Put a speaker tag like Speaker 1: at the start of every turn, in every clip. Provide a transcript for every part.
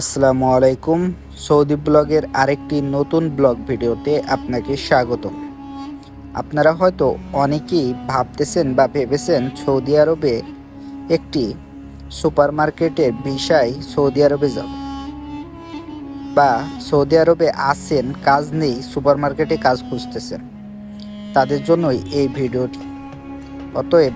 Speaker 1: আসসালামু আলাইকুম। সৌদি ব্লগের আরেকটি নতুন ব্লগ ভিডিওতে আপনাকে স্বাগত আপনারা হয়তো অনেকেই ভাবতেছেন বা ভেবেছেন সৌদি আরবে একটি সুপারমার্কেটের বিষয় সৌদি আরবে যাব বা সৌদি আরবে আসেন কাজ নেই সুপার মার্কেটে কাজ খুঁজতেছেন। তাদের জন্যই এই ভিডিওটি। অতএব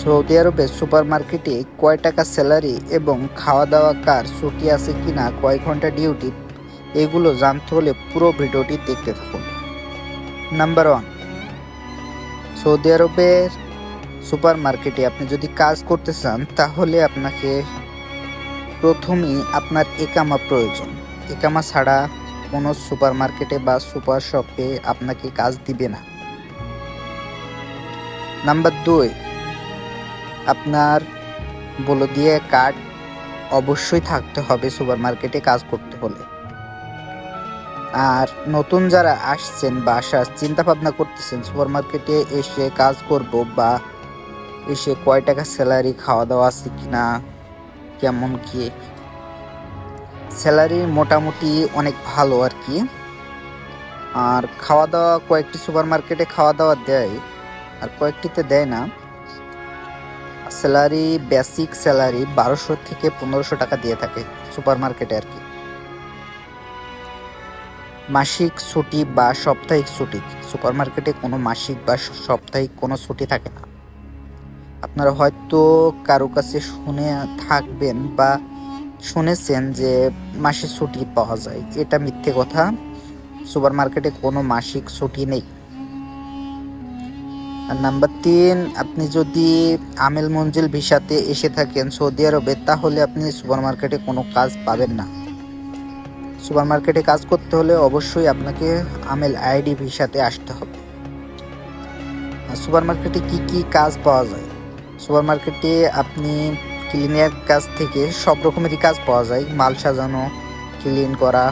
Speaker 1: সৌদি আরবে সুপার মার্কেটে কয় টাকা স্যালারি এবং খাওয়া দাওয়া কার ছুটি আছে কিনা, কয় ঘণ্টা ডিউটি, এগুলো জানতে হলে পুরো ভিডিওটি দেখতে থাকুন। নাম্বার ওয়ান, সৌদি আরবের সুপার মার্কেটে আপনি যদি কাজ করতে চান, তাহলে আপনাকে প্রথমেই আপনার একামা প্রয়োজন। একামা ছাড়া কোনো সুপার মার্কেটে বা সুপার শপে আপনাকে কাজ দিবে না। নাম্বার দুই আপনার বলদিয়ে কার্ড অবশ্যই থাকতে হবে সুপার মার্কেটে কাজ করতে হলে। আর নতুন যারা আসছেন বা আসার চিন্তা ভাবনা করতেছেন সুপার মার্কেটে এসে কাজ করব বা এসে কয় টাকা স্যালারি খাওয়া দাওয়া আছে কি না কেমন কি স্যালারি মোটামুটি অনেক ভালো আর কি। আর খাওয়া দাওয়া কয়েকটি সুপার মার্কেটে খাওয়া দাওয়া দেয়, আর কয়েকটিতে দেয় না। স্যালারি, বেসিক স্যালারি বারোশো থেকে পনেরোশো টাকা দিয়ে থাকে সুপার মার্কেটে আর কি। মাসিক ছুটি বা সাপ্তাহিক ছুটি সুপার মার্কেটে কোনো মাসিক বা সাপ্তাহিক কোনো ছুটি থাকে না। আপনারা হয়তো কারও কাছে শুনে থাকবেন বা শুনেছেন যে মাসে ছুটি পাওয়া যায়। এটা মিথ্যে কথা। সুপার মার্কেটে কোনো মাসিক ছুটি নেই। নাম্বার তিন, আপনি যদি আমেল মঞ্জিল ভিসাতে এসে থাকেন সৌদি আরবে, তাহলে আপনি সুপার মার্কেটে কোনো কাজ পাবেন না। সুপার মার্কেটে কাজ করতে হলে অবশ্যই আপনাকে আমেল আইডি ভিসাতে আসতে হবে। সুপার মার্কেটে কী কী কাজ পাওয়া যায়? সুপার মার্কেটে আপনি ক্লিনের কাজ থেকে সব রকমেরই কাজ পাওয়া যায়। মাল সাজানো, ক্লিন করা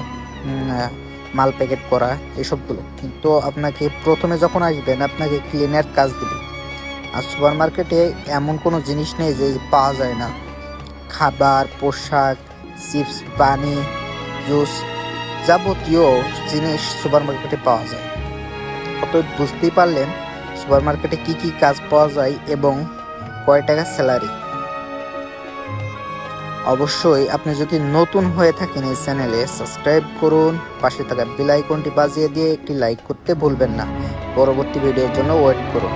Speaker 1: মাল প্যাকেট করা, এসবগুলো। কিন্তু আপনাকে প্রথমে যখন আসবেন, আপনাকে ক্লিনের কাজ দিবে। আর সুপার মার্কেটে এমন কোনো জিনিস নেই যে পাওয়া যায় না। খাবার, পোশাক চিপস পানি জুস যাবতীয় জিনিস সুপার মার্কেটে পাওয়া যায়। অতএব বুঝতেই পারলেন সুপার মার্কেটে কী কী কাজ পাওয়া যায় এবং কয় টাকা স্যালারি অবশ্যই আপনি যদি নতুন হয়ে থাকেন এই চ্যানেলে, সাবস্ক্রাইব করুন, পাশে থাকা বেল আইকনটি বাজিয়ে দিয়ে একটি লাইক করতে ভুলবেন না। পরবর্তী ভিডিওর জন্য ওয়েট করুন।